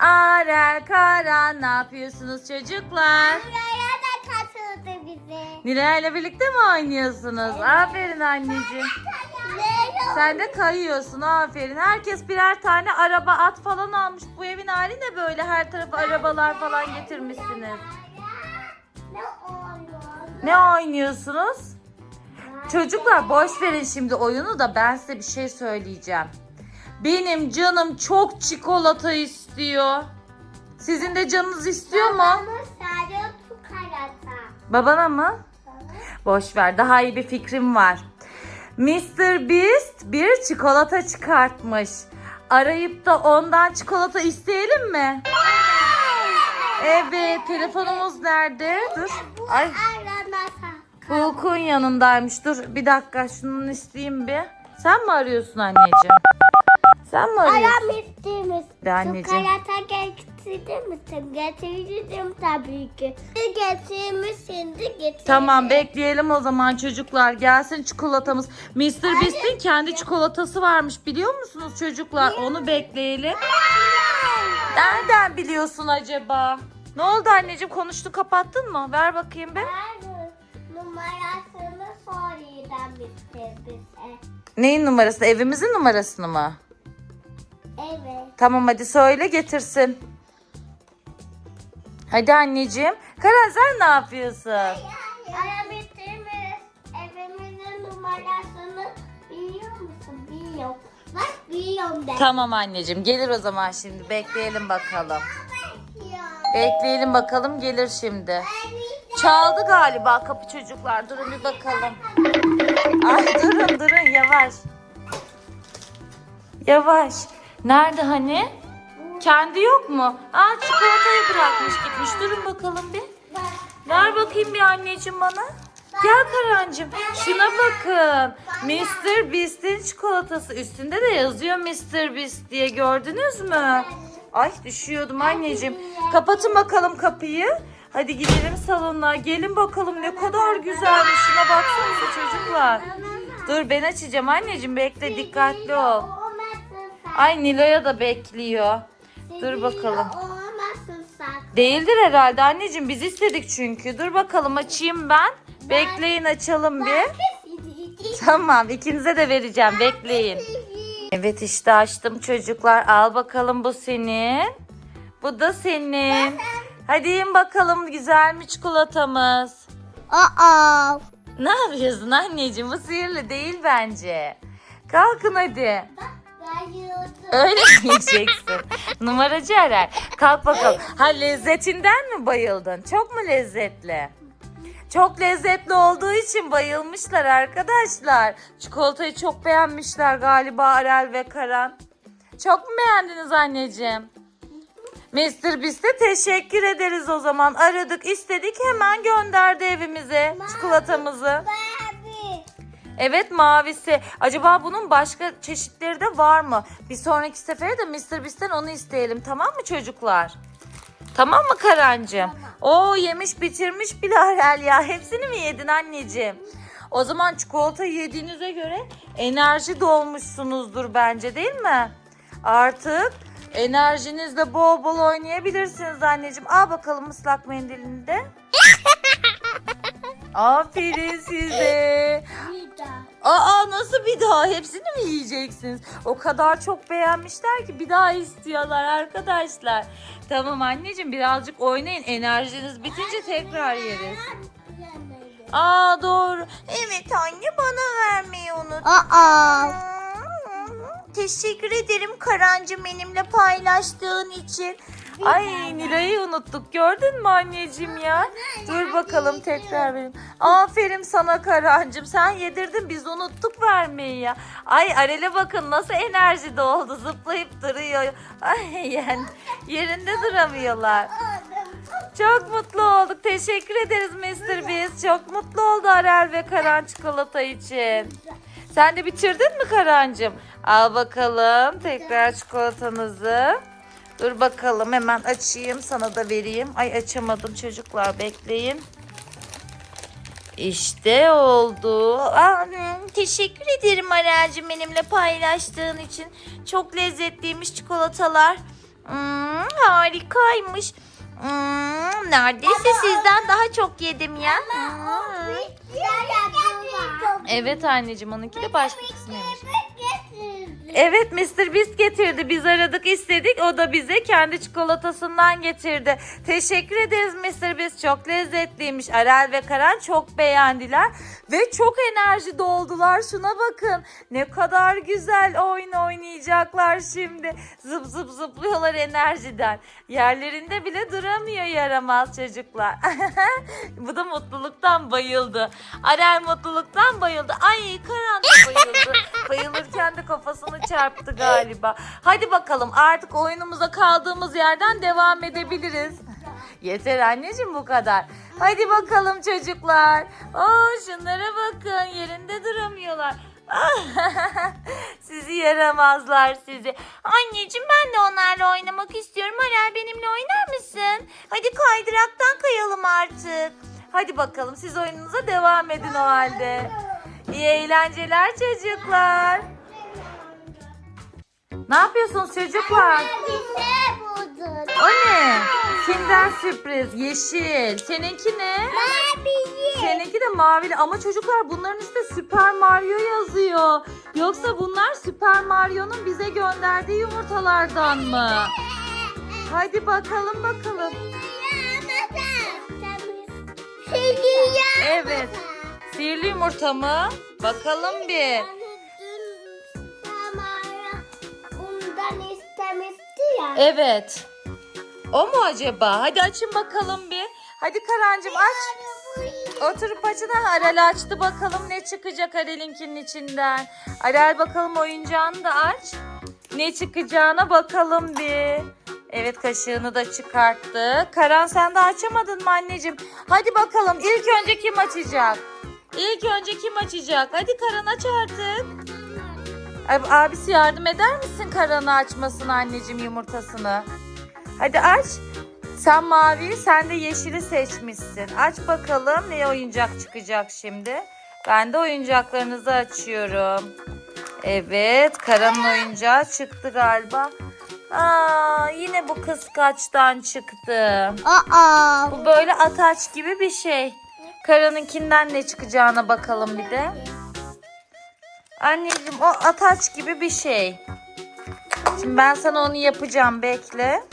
Arel, Karan ne yapıyorsunuz çocuklar? Buraya da katıldı bize. Nilay ile birlikte mi oynuyorsunuz? Aferin anneciğim. Sen de kayıyorsun aferin. Herkes birer tane araba at falan almış. Bu evin hali ne böyle her tarafa arabalar falan getirmişsiniz. Ne oynuyorsunuz? Çocuklar boş verin şimdi oyunu da ben size bir şey söyleyeceğim. Benim canım çok çikolata istiyor. Sizin de canınız istiyor mu? Babamın sadece çikolata. Babana mı? Boş ver daha iyi bir fikrim var. Mr. Beast bir çikolata çıkartmış. Arayıp da ondan çikolata isteyelim mi? Evet telefonumuz nerede? Dur. Ay. Hulk'un yanındaymış. Dur bir dakika şunun isteyeyim bir. Sen mi arıyorsun anneciğim? Sen mi arıyorsun? Aram istemiz. De anneciğim. Çikolata getirir misin? Getirdim tabii ki. Getirmişsin de getir. Tamam bekleyelim o zaman çocuklar. Gelsin çikolatamız. Mr. Beast'in kendi çikolatası varmış biliyor musunuz çocuklar? Onu bekleyelim. Nereden biliyorsun acaba? Ne oldu anneciğim konuştu kapattın mı? Ver bakayım bir. Hayır, Numarasını bitti bize. Neyin numarası? Evimizin numarasını mı? Evet. Tamam hadi söyle getirsin. Hadi anneciğim. Karan sen ne yapıyorsun? Aram istemiz. Evimizin numarasını biliyor musun? Biliyorum. Bak biliyorum de. Tamam anneciğim gelir o zaman şimdi. Bekleyelim bakalım. Bekleyelim bakalım gelir şimdi. Çaldı galiba kapı çocuklar. Durun bir bakalım. Ay durun durun yavaş. Yavaş. Nerede hani? Kendi yok mu? Aa çikolatayı bırakmış gitmiş. Durun bakalım bir. Ver bakayım bir anneciğim bana. Gel Karancığım. Şuna bakın. Mr. Beast'in çikolatası. Üstünde de yazıyor Mr. Beast diye gördünüz mü? Ay düşüyordum anneciğim. Kapatın bakalım kapıyı. Hadi gidelim salona. Gelin bakalım ne kadar güzelmiş. Şuna baksanıza çocuklar. Dur ben açacağım anneciğim. Bekle dikkatli ol. Ay Nilo'ya da bekliyor. Dur bakalım. Olmasın sen. Değildir herhalde anneciğim. Biz istedik çünkü. Dur bakalım açayım ben. Bekleyin açalım bir. Tamam ikinize de vereceğim. Bekleyin. Evet işte açtım çocuklar. Al bakalım bu senin. Bu da senin. Hadi yiyin bakalım güzel mi çikolatamız? Aa. Ne yapıyorsun anneciğim? Bu sihirli değil bence. Kalkın hadi. Bayıldım. Öyle mi yiyeceksin? Numaracı arar. Kalk bakalım. Ha lezzetinden mi bayıldın? Çok mu lezzetli? Çok lezzetli olduğu için bayılmışlar arkadaşlar. Çikolatayı çok beğenmişler galiba Arel ve Karan. Çok mu beğendiniz anneciğim? Mr. Beast'e teşekkür ederiz o zaman. Aradık istedik hemen gönderdi evimize çikolatamızı. Babi. Evet mavisi. Acaba bunun başka çeşitleri de var mı? Bir sonraki sefere de Mr. Beast'ten onu isteyelim tamam mı çocuklar? Tamam mı Karancığım? Oo yemiş bitirmiş bile Arel ya. Hepsini mi yedin anneciğim? O zaman çikolata yediğinize göre enerji dolmuşsunuzdur bence değil mi? Artık enerjinizle bol bol oynayabilirsiniz anneciğim. Al bakalım ıslak mendilini de. Aferin size. Daha. Aa nasıl bir daha? Hepsini mi yiyeceksiniz? O kadar çok beğenmişler ki bir daha istiyorlar arkadaşlar. Tamam anneciğim birazcık oynayın. Enerjiniz bitince tekrar yeriz. Aa doğru. Evet anne bana vermeyi unut. Aa. Teşekkür ederim Karancı benimle paylaştığın için. Ay Nilay'ı unuttuk gördün mü anneciğim ya? Dur bakalım tekrar verin. Aferin sana Karancım sen yedirdin biz unuttuk vermeyi ya. Ay Arel'e bakın nasıl enerji doldu zıplayıp duruyor. Ay yani yerinde duramıyorlar. Çok mutlu olduk. Teşekkür ederiz Mr. Beast. Çok mutlu oldu Arel ve Karan çikolata için. Sen de bitirdin mi Karancığım? Al bakalım tekrar çikolatanızı. Dur bakalım hemen açayım sana da vereyim. Ay açamadım çocuklar bekleyin. İşte oldu. Aa, hmm, teşekkür ederim Arel'cim benimle paylaştığın için. Çok lezzetliymiş çikolatalar. Hmm, harikaymış. Hmm, neredeyse sizden daha çok yedim ya. Hmm. Evet anneciğim onunki de başka kısmıymış. Evet Mr. Beast getirdi. Biz aradık istedik. O da bize kendi çikolatasından getirdi. Teşekkür ederiz Mr. Beast. Çok lezzetliymiş. Arel ve Karan çok beğendiler. Ve çok enerji doldular. Şuna bakın. Ne kadar güzel oyun oynayacaklar şimdi. Zıp zıp zıplıyorlar enerjiden. Yerlerinde bile duramıyor yaramaz çocuklar. Bu da mutluluktan bayıldı. Arel mutluluktan bayıldı. Ay Karan da bayıldı. Bayılırken de kafasını çarptı galiba. Hadi bakalım artık oyunumuza kaldığımız yerden devam edebiliriz. Yeter anneciğim bu kadar. Hadi bakalım çocuklar. Oo şunlara bakın yerinde duramıyorlar. sizi yaramazlar sizi. Anneciğim ben de onlarla oynamak istiyorum. Arel benimle oynar mısın? Hadi kaydıraktan kayalım artık. Hadi bakalım siz oyununuza devam edin o halde. İyi eğlenceler çocuklar. Ne yapıyorsunuz çocuklar? O ne? Kinder sürpriz yeşil. Seninki ne? Seninki de mavili ama çocuklar bunların üstünde Süper Mario yazıyor. Yoksa bunlar Süper Mario'nun bize gönderdiği yumurtalardan mı? Hadi bakalım bakalım. Evet. Sihirli yumurta mı? Bakalım bir. İstemişti ya. Evet. O mu acaba? Hadi açın bakalım bir. Hadi Karancığım aç. Oturup açın. Arel açtı bakalım ne çıkacak Arel'inkinin içinden. Arel bakalım oyuncağını da aç. Ne çıkacağına bakalım bir. Evet kaşığını da çıkarttı. Karan sen de açamadın mı anneciğim? Hadi bakalım ilk önce kim açacak? İlk önce kim açacak? Hadi Karan aç artık. Ab- Abisi yardım eder misin Karan'ı açmasına anneciğim yumurtasını? Hadi aç. Sen mavi, sen de yeşili seçmişsin. Aç bakalım ne oyuncak çıkacak şimdi. Ben de oyuncaklarınızı açıyorum. Evet, Karan'ın oyuncağı çıktı galiba. Aa, yine bu kıskaçtan çıktı. Aa. Bu böyle ataç gibi bir şey. Karan'ınkinden ne çıkacağına bakalım bir de. Anneciğim o ataç gibi bir şey. Şimdi ben sana onu yapacağım bekle.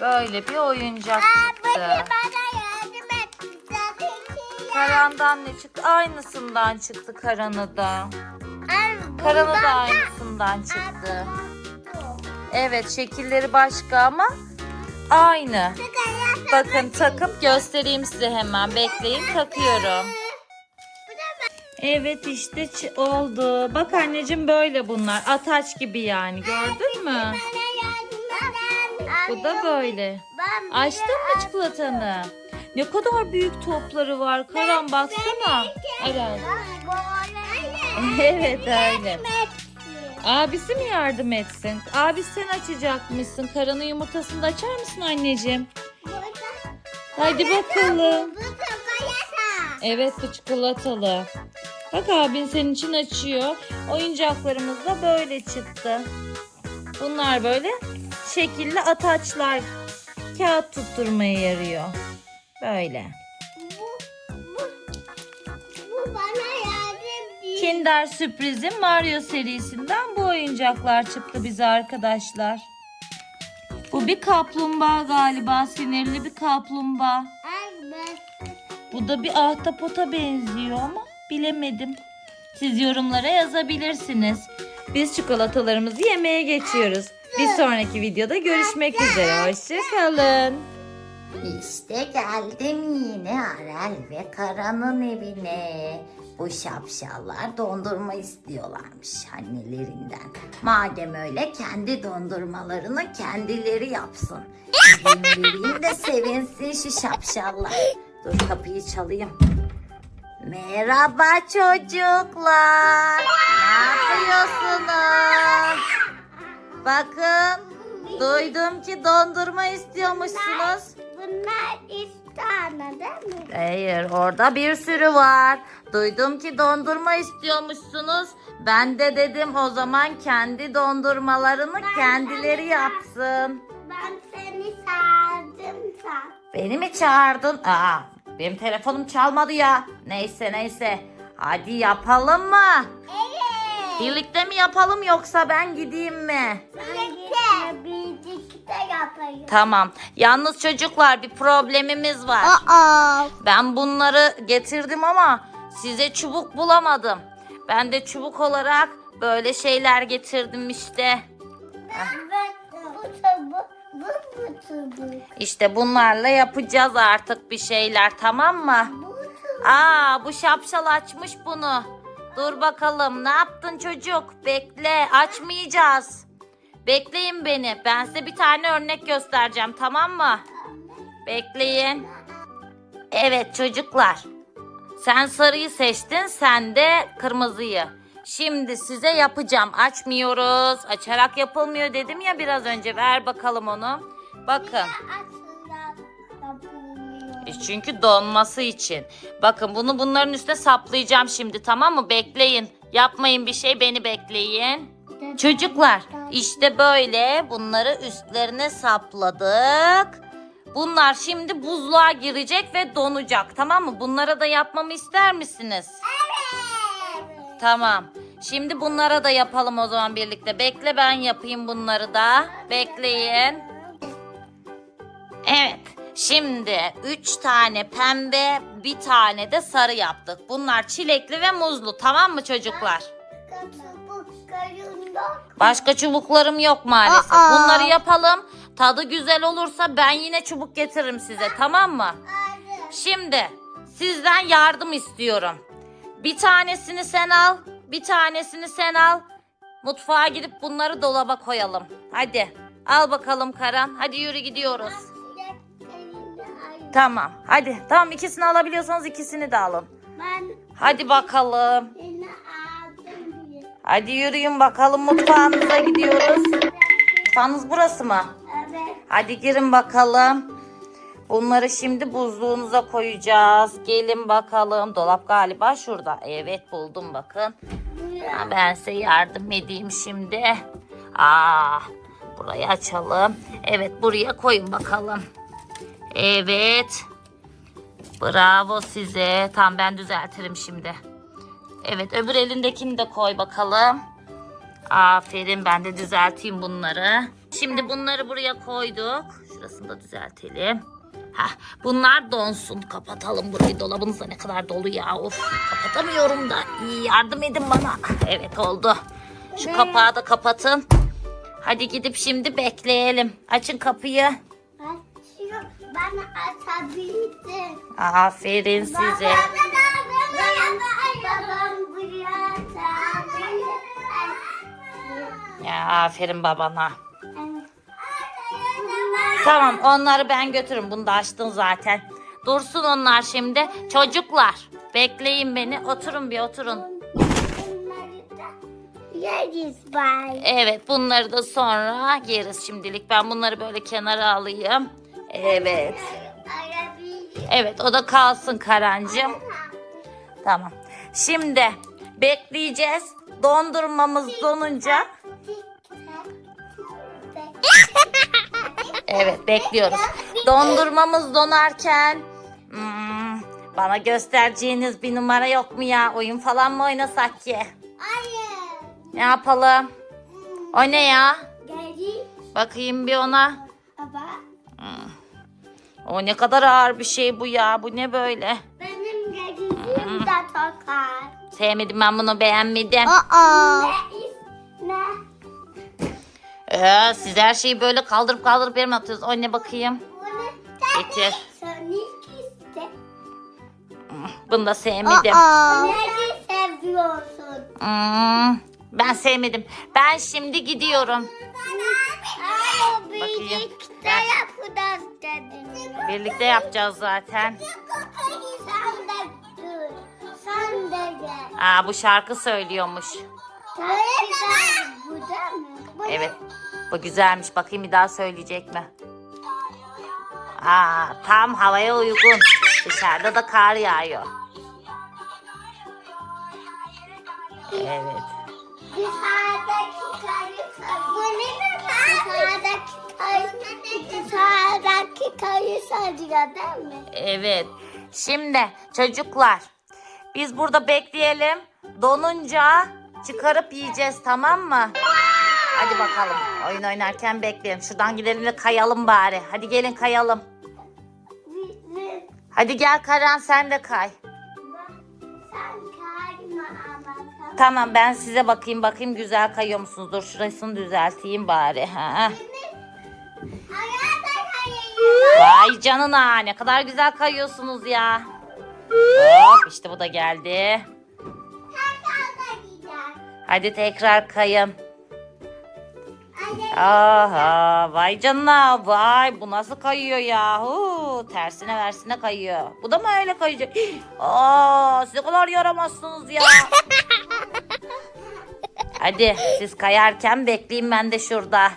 Böyle bir oyuncak çıktı. Karan'dan ne çıktı? Aynısından çıktı Karan'ı da. Karan'ı da aynısından çıktı. Evet şekilleri başka ama aynı. Bakın takıp göstereyim size hemen. Bekleyin takıyorum. Evet işte oldu. Bak anneciğim böyle bunlar. Ataç gibi yani gördün mü? Bu da böyle. Açtın mı çikolatanı? Ne kadar büyük topları var. Karan baksana. Evet. Evet öyle. Abisi mi yardım etsin? Abi sen açacakmışsın. Karanın yumurtasını da açar mısın anneciğim? Hadi bakalım. Evet bu çikolatalı. Bak abin senin için açıyor. Oyuncaklarımız da böyle çıktı. Bunlar böyle şekilli ataçlar. Kağıt tutturmaya yarıyor. Böyle. Kinder Sürpriz'in Mario serisinden bu oyuncaklar çıktı bize arkadaşlar. Bu bir kaplumbağa galiba. Sinirli bir kaplumbağa. Bu da bir ahtapota benziyor ama bilemedim. Siz yorumlara yazabilirsiniz. Biz çikolatalarımızı yemeye geçiyoruz. Bir sonraki videoda görüşmek üzere. Hoşçakalın. İşte geldim yine Arel ve Karan'ın evine. Bu şapşallar dondurma istiyorlarmış annelerinden. Madem öyle kendi dondurmalarını kendileri yapsın. Vereyim de sevinsin şu şapşallar. Dur kapıyı çalayım. Merhaba çocuklar. Ne yapıyorsunuz? Bakın duydum ki dondurma istiyormuşsunuz. Bunlar istiyor. tane değil mi? Hayır orada bir sürü var. Duydum ki dondurma istiyormuşsunuz. Ben de dedim o zaman kendi dondurmalarını kendileri yapsın. Ben seni çağırdım da. Beni mi çağırdın? Aa, benim telefonum çalmadı ya. Neyse neyse. Hadi yapalım mı? Evet. Birlikte mi yapalım yoksa ben gideyim mi? Birlikte. Birlikte yapayım. Tamam. Yalnız çocuklar bir problemimiz var. Aa. Ben bunları getirdim ama size çubuk bulamadım. Ben de çubuk olarak böyle şeyler getirdim işte. Çubuk. Bu bu çubuk. İşte bunlarla yapacağız artık bir şeyler tamam mı? Aa bu şapşal açmış bunu. Dur bakalım ne yaptın çocuk? Bekle açmayacağız. Bekleyin beni. Ben size bir tane örnek göstereceğim tamam mı? Bekleyin. Evet çocuklar. Sen sarıyı seçtin, sen de kırmızıyı. Şimdi size yapacağım. Açmıyoruz. Açarak yapılmıyor dedim ya biraz önce. Ver bakalım onu. Bakın. E Çünkü donması için. Bakın bunu bunların üstüne saplayacağım şimdi tamam mı? Bekleyin. Yapmayın bir şey beni bekleyin. Çocuklar işte böyle bunları üstlerine sapladık. Bunlar şimdi buzluğa girecek ve donacak tamam mı? Bunlara da yapmamı ister misiniz? Evet. Tamam. Şimdi bunlara da yapalım o zaman birlikte. Bekle ben yapayım bunları da. Bekleyin. Evet. Şimdi 3 tane pembe, bir tane de sarı yaptık. Bunlar çilekli ve muzlu. Tamam mı çocuklar? Başka çubuklarım yok maalesef. Aa. Bunları yapalım. Tadı güzel olursa ben yine çubuk getiririm size. Tamam mı? Şimdi sizden yardım istiyorum. Bir tanesini sen al, bir tanesini sen al. Mutfağa gidip bunları dolaba koyalım. Hadi. Al bakalım Karan. Hadi yürü gidiyoruz. Tamam. Hadi. Tamam ikisini alabiliyorsanız ikisini de alın. Ben Hadi bakalım. Hadi yürüyün bakalım mutfağınıza gidiyoruz. Mutfağınız burası mı? Evet. Hadi girin bakalım. Bunları şimdi buzluğunuza koyacağız. Gelin bakalım. Dolap galiba şurada. Evet buldum bakın. Ha, ben size yardım edeyim şimdi. Aa, burayı açalım. Evet buraya koyun bakalım. Evet. Bravo size. Tamam ben düzeltirim şimdi. Evet öbür elindekini de koy bakalım. Aferin ben de düzelteyim bunları. Şimdi bunları buraya koyduk. Şurasını da düzeltelim. Heh, bunlar donsun. Kapatalım burayı. Dolabınız da ne kadar dolu ya. Of kapatamıyorum da. İyi yardım edin bana. Evet oldu. Şu kapağı da kapatın. Hadi gidip şimdi bekleyelim. Açın kapıyı. Açıyor. Ben açabildim. Aferin size. Ya aferin babana. Tamam onları ben götürürüm. Bunu da açtın zaten. Dursun onlar şimdi. Çocuklar bekleyin beni. Oturun bir oturun. Yeriz bay. Evet bunları da sonra yeriz şimdilik. Ben bunları böyle kenara alayım. Evet. Evet o da kalsın Karancığım. Tamam. Şimdi bekleyeceğiz. Dondurmamız donunca. Evet bekliyoruz. Dondurmamız donarken hmm, bana göstereceğiniz bir numara yok mu ya? Oyun falan mı oynasak ki? Hayır. Ne yapalım? O ne ya? Geri. Bakayım bir ona. Baba. O ne kadar ağır bir şey bu ya. Bu ne böyle? Benim gerizim de tokar. Sevmedim ben bunu beğenmedim. Aa. Ee, siz her şeyi böyle kaldırıp kaldırıp yerime atıyorsunuz. O ne bakayım? Getir. Bunu da sevmedim. Nerede seviyorsun? Hmm, ben sevmedim. Ben şimdi gidiyorum. Bakayım. birlikte yapacağız dedin. Birlikte yapacağız zaten. Aa, bu şarkı söylüyormuş. Güzel. Mı? Bu Evet. Bu güzelmiş. Bakayım bir daha söyleyecek mi? Aa, tam havaya uygun. Dışarıda da kar yağıyor. Evet. Dışarıdaki kayı Bu ne Dışarıdaki kayı Dışarıdaki kayı sarıyor değil mi? Evet. Şimdi çocuklar biz burada bekleyelim. Donunca çıkarıp yiyeceğiz tamam mı? Hadi bakalım. Oyun oynarken bekleyelim. Şuradan gidelim de kayalım bari. Hadi gelin kayalım. Hadi gel Karan sen de kay. Tamam ben size bakayım bakayım güzel kayıyor musunuz? Dur şurasını düzelteyim bari. Ha. Vay canına ne kadar güzel kayıyorsunuz ya. Hop işte bu da geldi. Hadi tekrar kayın. Aha vay canına vay bu nasıl kayıyor ya. Huu, tersine versine kayıyor. Bu da mı öyle kayacak? Aa, siz kadar yaramazsınız ya. Hadi siz kayarken bekleyin ben de şurada.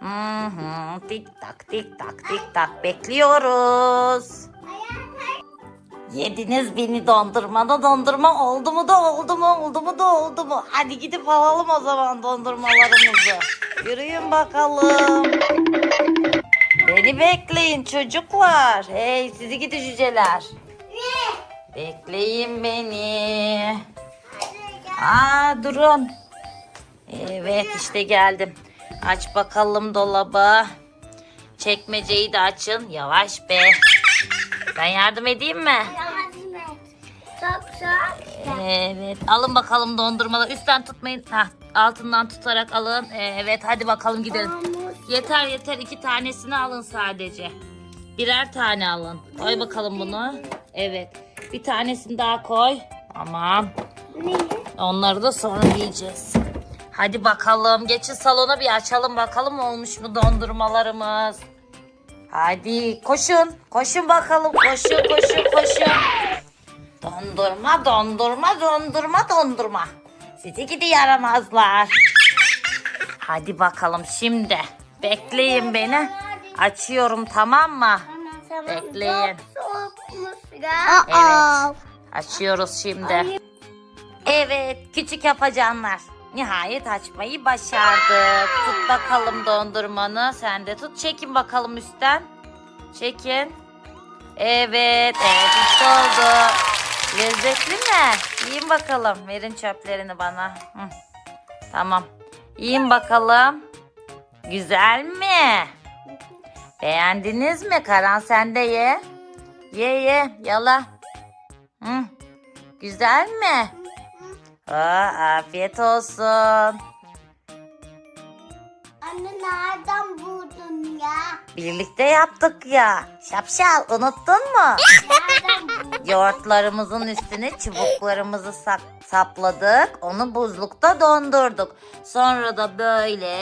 Hı hı, tik tak tik tak tik tak bekliyoruz. Yediniz beni dondurmada dondurma oldu mu da oldu mu oldu mu da oldu mu? Hadi gidip alalım o zaman dondurmalarımızı. Yürüyün bakalım. Beni bekleyin çocuklar. Hey sizi gidi cüceler. Bekleyin beni. Aa durun. Evet işte geldim. Aç bakalım dolabı. Çekmeceyi de açın. Yavaş be. Ben yardım edeyim mi? yardım et. Çok çok. Evet. Alın bakalım dondurmaları. Üstten tutmayın. Hah, altından tutarak alın. Evet hadi bakalım gidelim. Yeter yeter. iki tanesini alın sadece. Birer tane alın. Koy bakalım bunu. Evet. Bir tanesini daha koy. Tamam. Onları da sonra yiyeceğiz. Hadi bakalım. Geçin salona bir açalım bakalım olmuş mu dondurmalarımız. Hadi koşun. Koşun bakalım. Koşun koşun koşun. Dondurma, dondurma, dondurma, dondurma. Sizi gidi yaramazlar. Hadi bakalım şimdi. Bekleyin beni. Açıyorum tamam mı? Bekleyin. Evet. Açıyoruz şimdi. Evet küçük yapacanlar. Nihayet açmayı başardık. Tut bakalım dondurmanı. Sen de tut. Çekin bakalım üstten. Çekin. Evet. Evet işte oldu. Lezzetli mi? Yiyin bakalım. Verin çöplerini bana. Hı. Tamam. Yiyin bakalım. Güzel mi? Beğendiniz mi? Karan sen de ye. Ye ye. Yala. Hı. Güzel mi? Aa, afiyet olsun. Anne nereden buldun ya? Birlikte yaptık ya. Şapşal unuttun mu? Nereden buldun? Yoğurtlarımızın üstüne çubuklarımızı sak- sapladık. Onu buzlukta dondurduk. Sonra da böyle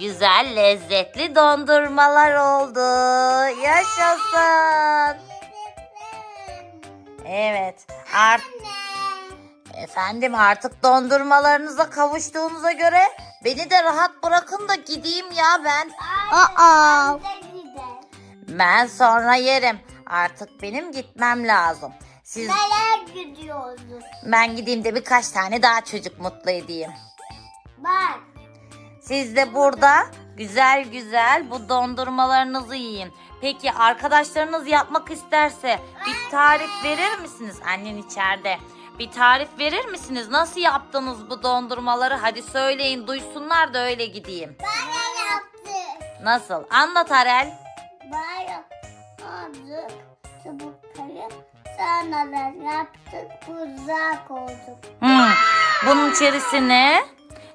güzel lezzetli dondurmalar oldu. Yaşasın. Evet. Art Efendim artık dondurmalarınıza kavuştuğunuza göre beni de rahat bırakın da gideyim ya ben. Aa. Ben sonra yerim. Artık benim gitmem lazım. Siz Nereye gidiyorsun? ben gideyim de birkaç tane daha çocuk mutlu edeyim. Bak. Siz de burada güzel güzel bu dondurmalarınızı yiyin. Peki arkadaşlarınız yapmak isterse bir tarif verir misiniz? Annen içeride. Bir tarif verir misiniz? Nasıl yaptınız bu dondurmaları? Hadi söyleyin duysunlar da öyle gideyim. Bana yaptı. Nasıl? Anlat Arel. Bana aldık çubukları. Da yaptık buzluğa koyduk. Hmm. Bunun içerisine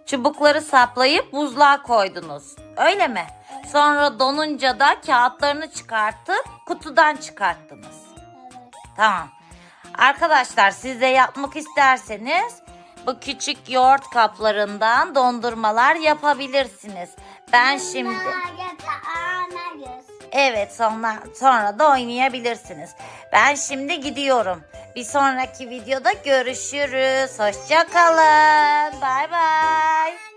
çubukları saplayıp buzluğa koydunuz. Öyle mi? Sonra donunca da kağıtlarını çıkartıp kutudan çıkarttınız. Evet. Tamam. Arkadaşlar siz de yapmak isterseniz bu küçük yoğurt kaplarından dondurmalar yapabilirsiniz. Ben şimdi evet sonra sonra da oynayabilirsiniz. Ben şimdi gidiyorum. Bir sonraki videoda görüşürüz. Hoşça kalın. Bay bay.